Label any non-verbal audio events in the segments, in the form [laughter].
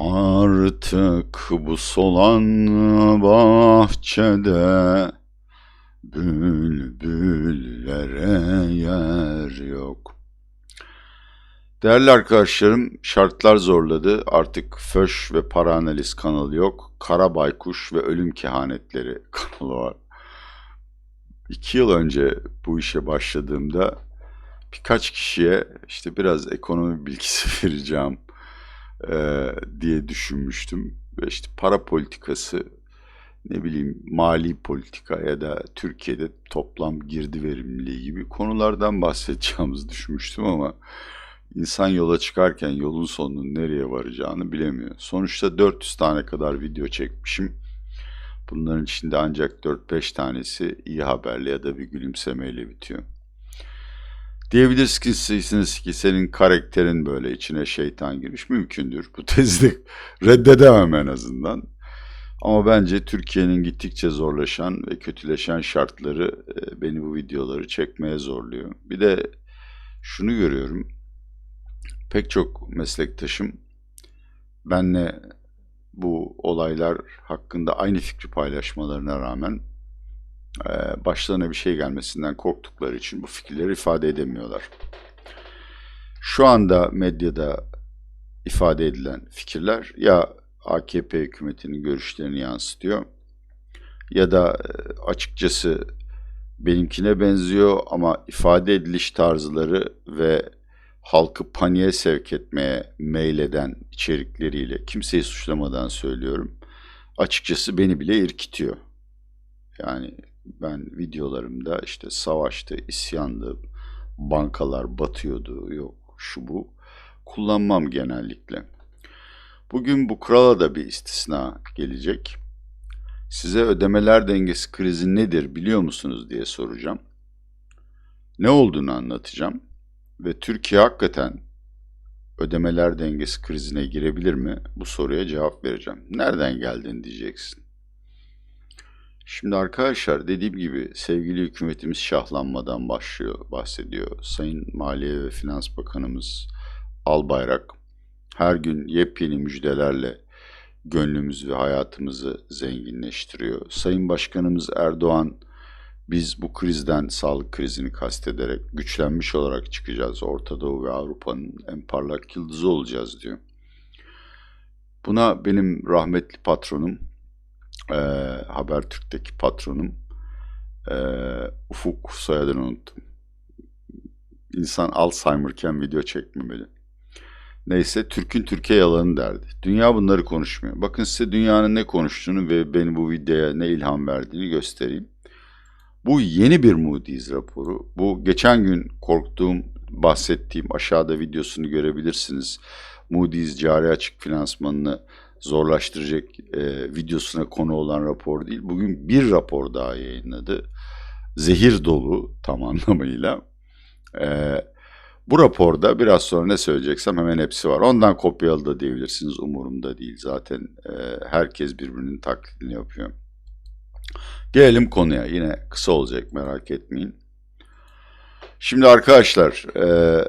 Artık bu solan bahçede bülbüllere yer yok. Değerli arkadaşlarım, şartlar zorladı. Artık Föş ve Para Analiz kanalı yok. Kara Baykuş ve Ölüm Kehanetleri [laughs] kanalı var. İki yıl önce bu işe başladığımda birkaç kişiye işte biraz ekonomi bilgisi [laughs] vereceğim eee, diye düşünmüştüm. Ve işte para politikası, ne bileyim mali politika ya da Türkiye'de toplam girdi verimliliği gibi konulardan bahsedeceğimizi düşünmüştüm ama insan yola çıkarken yolun sonunun nereye varacağını bilemiyor. Sonuçta 400 tane kadar video çekmişim. Bunların içinde ancak 4-5 tanesi iyi haberle ya da bir gülümsemeyle bitiyor. Diyebilirsiniz ki senin karakterin böyle içine şeytan girmiş. Mümkündür. Bu tezi de [laughs] reddedemem en azından. Ama bence Türkiye'nin gittikçe zorlaşan ve kötüleşen şartları e, beni bu videoları çekmeye zorluyor. Bir de şunu görüyorum. Pek çok meslektaşım benle bu olaylar hakkında aynı fikri paylaşmalarına rağmen başlarına bir şey gelmesinden korktukları için bu fikirleri ifade edemiyorlar. Şu anda medyada ifade edilen fikirler ya AKP hükümetinin görüşlerini yansıtıyor ya da e, açıkçası benimkine benziyor ama ifade ediliş tarzları ve halkı paniğe sevk etmeye meyleden içerikleriyle kimseyi suçlamadan söylüyorum. Açıkçası beni bile irkitiyor. Yani ben videolarımda işte savaştı, isyandı, bankalar batıyordu, yok şu bu kullanmam genellikle. Bugün bu kurala da bir istisna gelecek. Size ödemeler dengesi krizi nedir biliyor musunuz diye soracağım. Ne olduğunu anlatacağım ve Türkiye hakikaten ödemeler dengesi krizine girebilir mi? Bu soruya cevap vereceğim. Nereden geldin diyeceksin. Şimdi arkadaşlar dediğim gibi sevgili hükümetimiz şahlanmadan başlıyor, bahsediyor. Sayın Maliye ve Finans Bakanımız Albayrak her gün yepyeni müjdelerle gönlümüzü ve hayatımızı zenginleştiriyor. Sayın Başkanımız Erdoğan biz bu krizden sağlık krizini kastederek güçlenmiş olarak çıkacağız. Orta Doğu ve Avrupa'nın en parlak yıldızı olacağız diyor. Buna benim rahmetli patronum, e, Habertürk'teki patronum e, Ufuk soyadını unuttum. İnsan Alzheimer'ken video çekmemeli. Neyse Türk'ün Türkiye yalanı derdi. Dünya bunları konuşmuyor. Bakın size dünyanın ne konuştuğunu ve beni bu videoya ne ilham verdiğini göstereyim. Bu yeni bir Moody's raporu. Bu geçen gün korktuğum, bahsettiğim aşağıda videosunu görebilirsiniz. Moody's cari açık finansmanını zorlaştıracak e, videosuna konu olan rapor değil. Bugün bir rapor daha yayınladı. Zehir dolu tam [laughs] anlamıyla. E, bu raporda biraz sonra ne söyleyeceksem hemen hepsi var. Ondan kopyalı da diyebilirsiniz. Umurumda değil. Zaten e, herkes birbirinin taklidini yapıyor. Gelelim konuya. Yine kısa olacak merak etmeyin. Şimdi arkadaşlar e,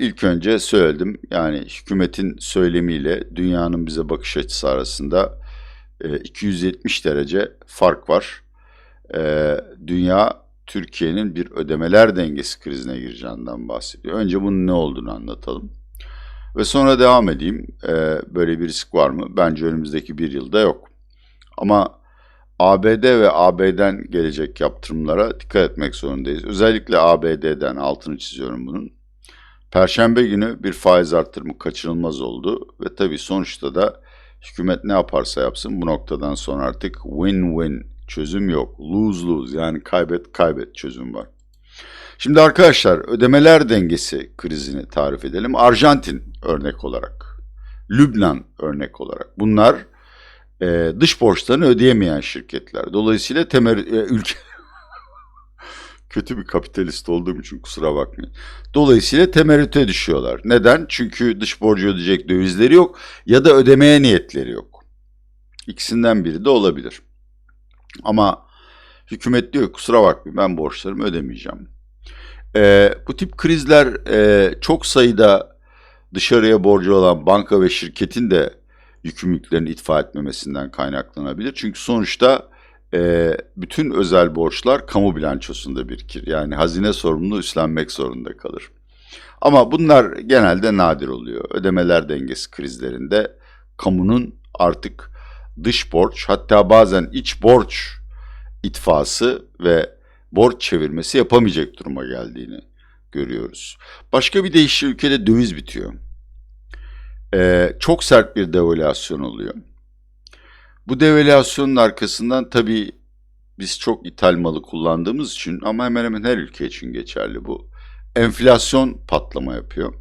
ilk önce söyledim. Yani hükümetin söylemiyle dünyanın bize bakış açısı arasında e, 270 derece fark var. E, dünya Türkiye'nin bir ödemeler dengesi krizine gireceğinden bahsediyor. Önce bunun ne olduğunu anlatalım. Ve sonra devam edeyim. E, böyle bir risk var mı? Bence önümüzdeki bir yılda yok. Ama ABD ve AB'den gelecek yaptırımlara dikkat etmek zorundayız. Özellikle ABD'den altını çiziyorum bunun. Perşembe günü bir faiz arttırımı kaçınılmaz oldu ve tabii sonuçta da hükümet ne yaparsa yapsın bu noktadan sonra artık win-win çözüm yok. Lose-lose yani kaybet kaybet çözüm var. Şimdi arkadaşlar ödemeler dengesi krizini tarif edelim. Arjantin örnek olarak, Lübnan örnek olarak. Bunlar e, dış borçlarını ödeyemeyen şirketler. Dolayısıyla temel e, ülke kötü bir kapitalist olduğum için kusura bakmayın. Dolayısıyla temerrüte düşüyorlar. Neden? Çünkü dış borcu ödeyecek dövizleri yok ya da ödemeye niyetleri yok. İkisinden biri de olabilir. Ama hükümet diyor kusura bakmayın ben borçlarımı ödemeyeceğim. E, bu tip krizler e, çok sayıda dışarıya borcu olan banka ve şirketin de yükümlülüklerin itfa etmemesinden kaynaklanabilir. Çünkü sonuçta e, bütün özel borçlar kamu bilançosunda birikir. Yani hazine sorumluluğu üstlenmek zorunda kalır. Ama bunlar genelde nadir oluyor. Ödemeler dengesi krizlerinde kamunun artık dış borç hatta bazen iç borç itfası ve borç çevirmesi yapamayacak duruma geldiğini görüyoruz. Başka bir deyişle ülkede döviz bitiyor. Ee, çok sert bir devalüasyon oluyor. Bu devalüasyonun arkasından tabii biz çok ithal malı kullandığımız için ama hemen hemen her ülke için geçerli bu. Enflasyon patlama yapıyor.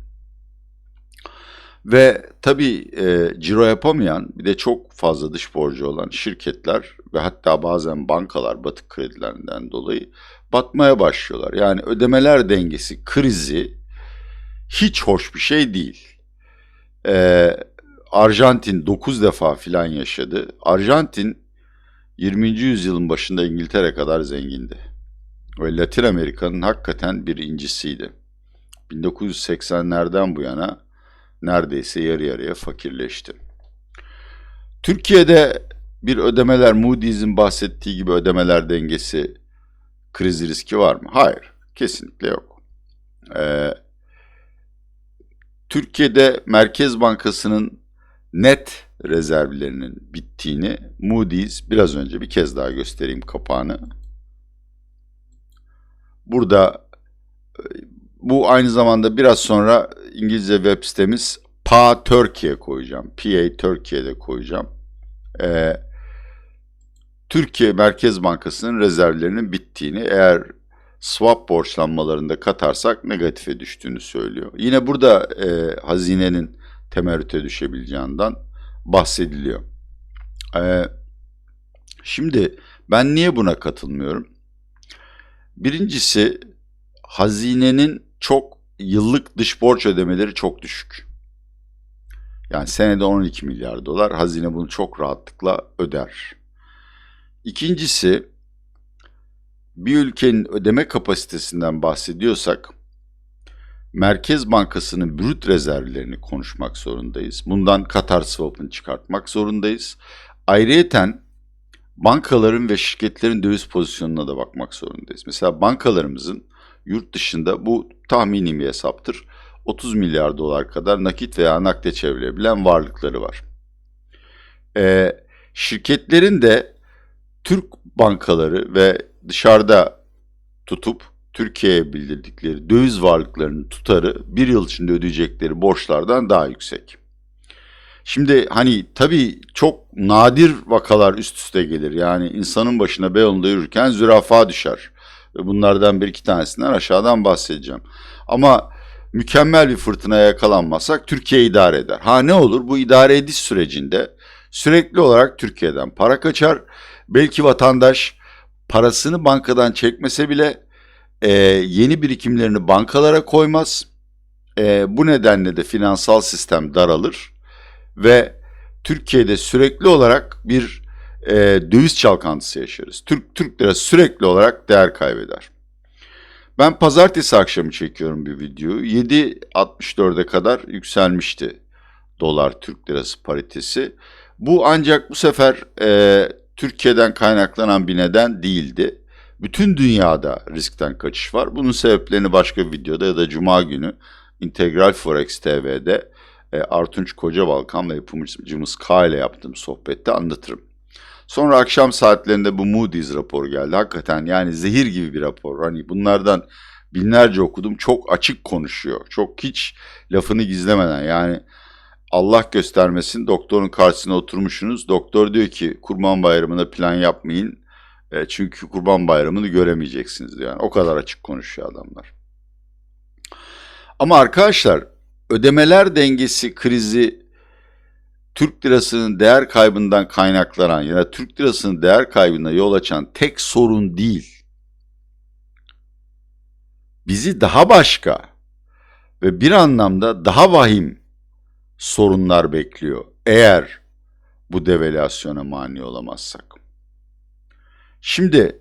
Ve tabii e, ciro yapamayan bir de çok fazla dış borcu olan şirketler ve hatta bazen bankalar batık kredilerinden dolayı batmaya başlıyorlar. Yani ödemeler dengesi krizi hiç hoş bir şey değil. Ee, Arjantin 9 defa filan yaşadı. Arjantin 20. yüzyılın başında İngiltere kadar zengindi. Ve Latin Amerika'nın hakikaten bir incisiydi. 1980'lerden bu yana neredeyse yarı yarıya fakirleşti. Türkiye'de bir ödemeler Moody's'in bahsettiği gibi ödemeler dengesi kriz riski var mı? Hayır, kesinlikle yok. Ee, Türkiye'de Merkez Bankası'nın net rezervlerinin bittiğini Moody's biraz önce bir kez daha göstereyim kapağını. Burada bu aynı zamanda biraz sonra İngilizce web sitemiz PA Türkiye koyacağım. PA Türkiye'de koyacağım. Ee, Türkiye Merkez Bankası'nın rezervlerinin bittiğini eğer swap borçlanmalarında katarsak negatife düştüğünü söylüyor. Yine burada e, hazinenin temerrüte düşebileceğinden bahsediliyor. E, şimdi ben niye buna katılmıyorum? Birincisi hazinenin çok yıllık dış borç ödemeleri çok düşük. Yani senede 12 milyar dolar hazine bunu çok rahatlıkla öder. İkincisi bir ülkenin ödeme kapasitesinden bahsediyorsak Merkez Bankası'nın brüt rezervlerini konuşmak zorundayız. Bundan Katar swap'ını çıkartmak zorundayız. Ayrıyeten bankaların ve şirketlerin döviz pozisyonuna da bakmak zorundayız. Mesela bankalarımızın yurt dışında bu tahmini bir hesaptır. 30 milyar dolar kadar nakit veya nakde çevrilebilen varlıkları var. Ee, şirketlerin de Türk bankaları ve dışarıda tutup Türkiye'ye bildirdikleri döviz varlıklarının tutarı bir yıl içinde ödeyecekleri borçlardan daha yüksek. Şimdi hani tabii çok nadir vakalar üst üste gelir. Yani insanın başına Beyoğlu'nda yürürken zürafa düşer. Bunlardan bir iki tanesinden aşağıdan bahsedeceğim. Ama mükemmel bir fırtınaya yakalanmasak Türkiye idare eder. Ha ne olur bu idare ediş sürecinde sürekli olarak Türkiye'den para kaçar. Belki vatandaş parasını bankadan çekmese bile e, yeni birikimlerini bankalara koymaz. E, bu nedenle de finansal sistem daralır ve Türkiye'de sürekli olarak bir e, döviz çalkantısı yaşarız. Türk Türk lirası sürekli olarak değer kaybeder. Ben pazartesi akşamı çekiyorum bir videoyu. 7.64'e kadar yükselmişti dolar Türk lirası paritesi. Bu ancak bu sefer e, Türkiye'den kaynaklanan bir neden değildi. Bütün dünyada riskten kaçış var. Bunun sebeplerini başka bir videoda ya da Cuma günü Integral Forex TV'de e, Artunç Kocabalkan ve yapımcımız K ile yaptığım sohbette anlatırım. Sonra akşam saatlerinde bu Moody's raporu geldi. Hakikaten yani zehir gibi bir rapor. Hani bunlardan binlerce okudum. Çok açık konuşuyor. Çok hiç lafını gizlemeden yani Allah göstermesin doktorun karşısına oturmuşsunuz. Doktor diyor ki kurban bayramına plan yapmayın. E, çünkü kurban bayramını göremeyeceksiniz diyor. Yani o kadar açık konuşuyor adamlar. Ama arkadaşlar ödemeler dengesi krizi Türk lirasının değer kaybından kaynaklanan ya da Türk lirasının değer kaybına yol açan tek sorun değil. Bizi daha başka ve bir anlamda daha vahim sorunlar bekliyor eğer bu devalüasyona mani olamazsak. Şimdi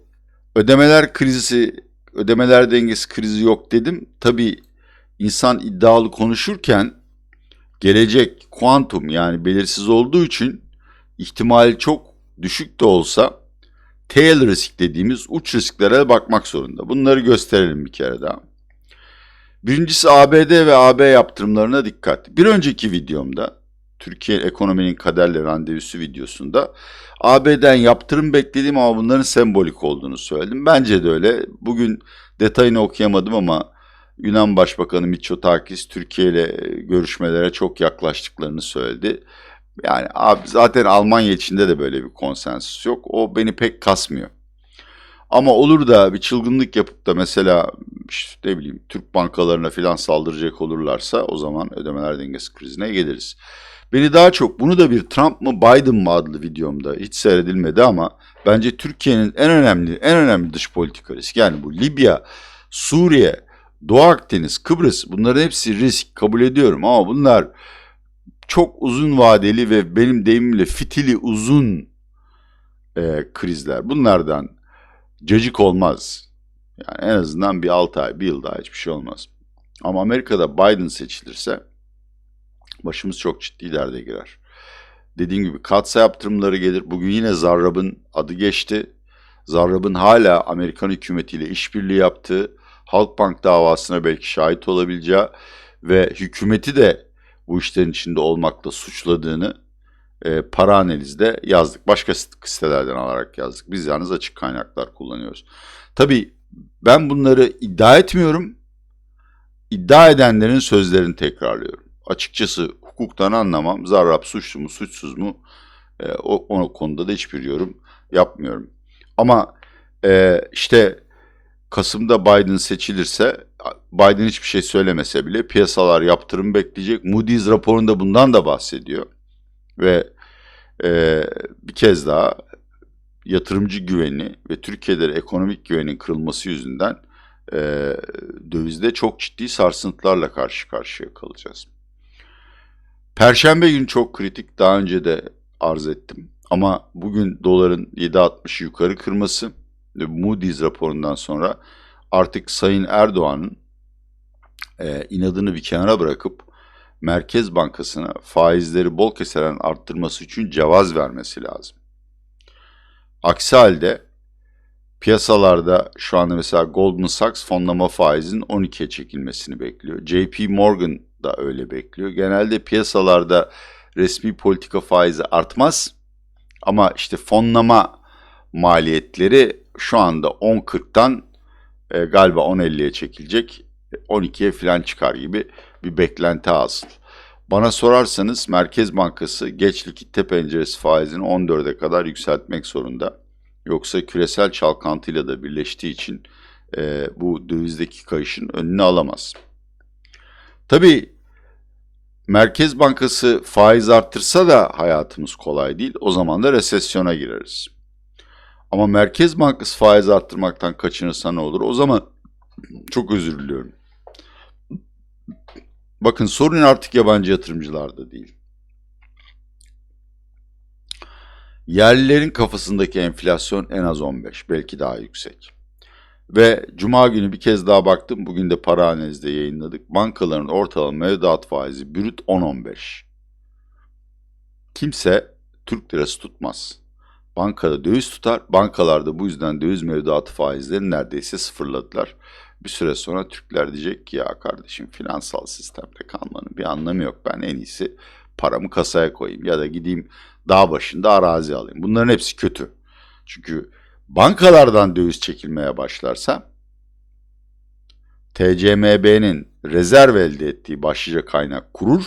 ödemeler krizi, ödemeler dengesi krizi yok dedim. Tabii insan iddialı konuşurken gelecek kuantum yani belirsiz olduğu için ihtimali çok düşük de olsa tail risk dediğimiz uç risklere bakmak zorunda. Bunları gösterelim bir kere daha. Birincisi ABD ve AB yaptırımlarına dikkat. Bir önceki videomda Türkiye ekonominin kaderle randevusu videosunda AB'den yaptırım beklediğim ama bunların sembolik olduğunu söyledim. Bence de öyle. Bugün detayını okuyamadım ama Yunan Başbakanı Mitsotakis Türkiye ile görüşmelere çok yaklaştıklarını söyledi. Yani zaten Almanya içinde de böyle bir konsensus yok. O beni pek kasmıyor. Ama olur da bir çılgınlık yapıp da mesela işte ne bileyim Türk bankalarına filan saldıracak olurlarsa o zaman ödemeler dengesi krizine geliriz. Beni daha çok bunu da bir Trump mı Biden mı adlı videomda hiç seyredilmedi ama bence Türkiye'nin en önemli en önemli dış politika riski yani bu Libya, Suriye, Doğu Akdeniz, Kıbrıs bunların hepsi risk kabul ediyorum ama bunlar çok uzun vadeli ve benim deyimimle fitili uzun e, krizler. Bunlardan cacık olmaz. Yani en azından bir 6 ay, bir yıl daha hiçbir şey olmaz. Ama Amerika'da Biden seçilirse başımız çok ciddi derde girer. Dediğim gibi katsa yaptırımları gelir. Bugün yine Zarrab'ın adı geçti. Zarrab'ın hala Amerikan hükümetiyle işbirliği yaptığı, Halkbank davasına belki şahit olabileceği ve hükümeti de bu işlerin içinde olmakla suçladığını e, para analizde yazdık. Başka sitelerden alarak yazdık. Biz yalnız açık kaynaklar kullanıyoruz. Tabii ben bunları iddia etmiyorum. İddia edenlerin sözlerini tekrarlıyorum. Açıkçası hukuktan anlamam. Zarrab suçlu mu suçsuz mu e, o, o konuda da hiçbir yorum yapmıyorum. Ama e, işte Kasım'da Biden seçilirse Biden hiçbir şey söylemese bile piyasalar yaptırım bekleyecek. Moody's raporunda bundan da bahsediyor. Ve e, bir kez daha yatırımcı güveni ve Türkiye'de ekonomik güvenin kırılması yüzünden e, dövizde çok ciddi sarsıntılarla karşı karşıya kalacağız. Perşembe günü çok kritik. Daha önce de arz ettim. Ama bugün doların 7.60 yukarı kırması ve Moody's raporundan sonra artık Sayın Erdoğan'ın e, inadını bir kenara bırakıp Merkez Bankası'na faizleri bol keseren arttırması için cevaz vermesi lazım. Aksi halde piyasalarda şu anda mesela Goldman Sachs fonlama faizinin 12'ye çekilmesini bekliyor. JP Morgan da öyle bekliyor. Genelde piyasalarda resmi politika faizi artmaz ama işte fonlama maliyetleri şu anda 10.40'tan e, galiba 10.50'ye çekilecek. 12'ye falan çıkar gibi bir beklenti hasıl. Bana sorarsanız Merkez Bankası geç likitte penceresi faizini 14'e kadar yükseltmek zorunda. Yoksa küresel çalkantıyla da birleştiği için e, bu dövizdeki kayışın önünü alamaz. Tabii Merkez Bankası faiz arttırsa da hayatımız kolay değil. O zaman da resesyona gireriz. Ama Merkez Bankası faiz arttırmaktan kaçınırsa ne olur? O zaman çok özür diliyorum. Bakın sorun artık yabancı yatırımcılarda değil. Yerlilerin kafasındaki enflasyon en az 15, belki daha yüksek. Ve cuma günü bir kez daha baktım. Bugün de para analizde yayınladık. Bankaların ortalama mevduat faizi brüt 10-15. Kimse Türk lirası tutmaz. Bankada döviz tutar. Bankalarda bu yüzden döviz mevduatı faizlerini neredeyse sıfırladılar. Bir süre sonra Türkler diyecek ki ya kardeşim finansal sistemde kalmanın bir anlamı yok. Ben en iyisi paramı kasaya koyayım ya da gideyim dağ başında arazi alayım. Bunların hepsi kötü. Çünkü bankalardan döviz çekilmeye başlarsa TCMB'nin rezerv elde ettiği başlıca kaynak kurur.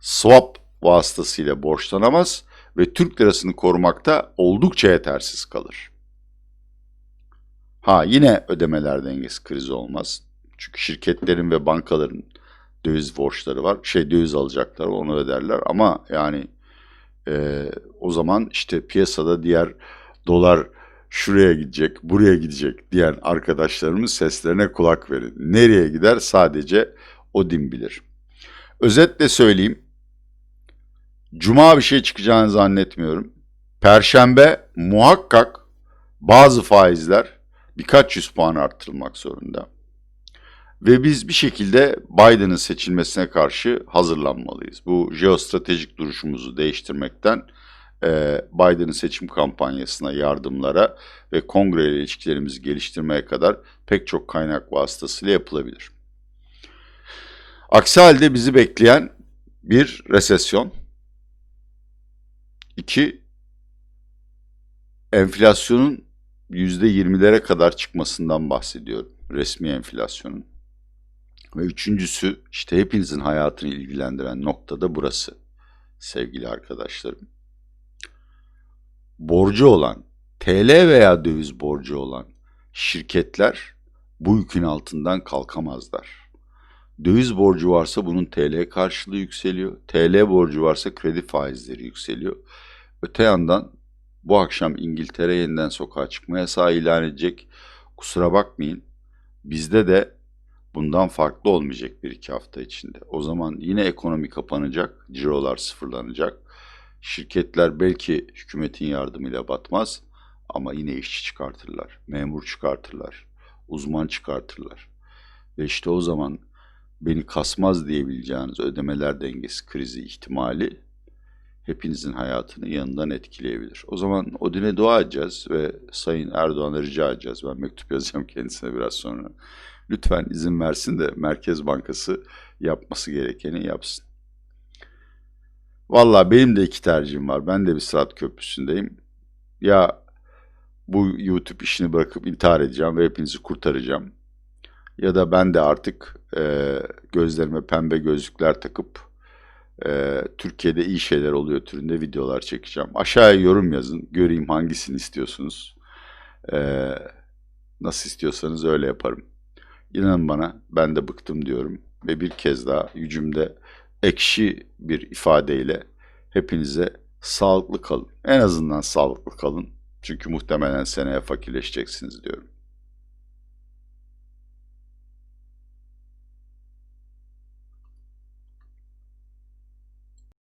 Swap vasıtasıyla borçlanamaz ve Türk lirasını korumakta oldukça yetersiz kalır. Ha yine ödemeler dengesi krizi olmaz. Çünkü şirketlerin ve bankaların döviz borçları var. Şey döviz alacaklar onu öderler ama yani e, o zaman işte piyasada diğer dolar şuraya gidecek, buraya gidecek diyen arkadaşlarımız seslerine kulak verin. Nereye gider sadece Odin bilir. Özetle söyleyeyim. Cuma bir şey çıkacağını zannetmiyorum. Perşembe muhakkak bazı faizler birkaç yüz puan arttırılmak zorunda. Ve biz bir şekilde Biden'ın seçilmesine karşı hazırlanmalıyız. Bu jeostratejik duruşumuzu değiştirmekten Biden'ın seçim kampanyasına, yardımlara ve kongre ile ilişkilerimizi geliştirmeye kadar pek çok kaynak vasıtasıyla yapılabilir. Aksi halde bizi bekleyen bir resesyon, iki enflasyonun %20'lere kadar çıkmasından bahsediyorum. Resmi enflasyonun. Ve üçüncüsü işte hepinizin hayatını ilgilendiren nokta da burası sevgili arkadaşlarım. Borcu olan, TL veya döviz borcu olan şirketler bu yükün altından kalkamazlar. Döviz borcu varsa bunun TL karşılığı yükseliyor. TL borcu varsa kredi faizleri yükseliyor. Öte yandan bu akşam İngiltere yeniden sokağa çıkma yasağı ilan edecek. Kusura bakmayın. Bizde de bundan farklı olmayacak bir iki hafta içinde. O zaman yine ekonomi kapanacak, cirolar sıfırlanacak. Şirketler belki hükümetin yardımıyla batmaz ama yine işçi çıkartırlar, memur çıkartırlar, uzman çıkartırlar. Ve işte o zaman beni kasmaz diyebileceğiniz ödemeler dengesi krizi ihtimali hepinizin hayatını yanından etkileyebilir. O zaman Odin'e dua edeceğiz ve Sayın Erdoğan'a rica edeceğiz. Ben mektup yazacağım kendisine biraz sonra. Lütfen izin versin de Merkez Bankası yapması gerekeni yapsın. Valla benim de iki tercihim var. Ben de bir Sırat Köprüsü'ndeyim. Ya bu YouTube işini bırakıp intihar edeceğim ve hepinizi kurtaracağım. Ya da ben de artık e, gözlerime pembe gözlükler takıp e, Türkiye'de iyi şeyler oluyor türünde videolar çekeceğim. Aşağıya yorum yazın. Göreyim hangisini istiyorsunuz. E, nasıl istiyorsanız öyle yaparım. İnanın bana ben de bıktım diyorum. Ve bir kez daha yücümde ekşi bir ifadeyle hepinize sağlıklı kalın. En azından sağlıklı kalın. Çünkü muhtemelen seneye fakirleşeceksiniz diyorum.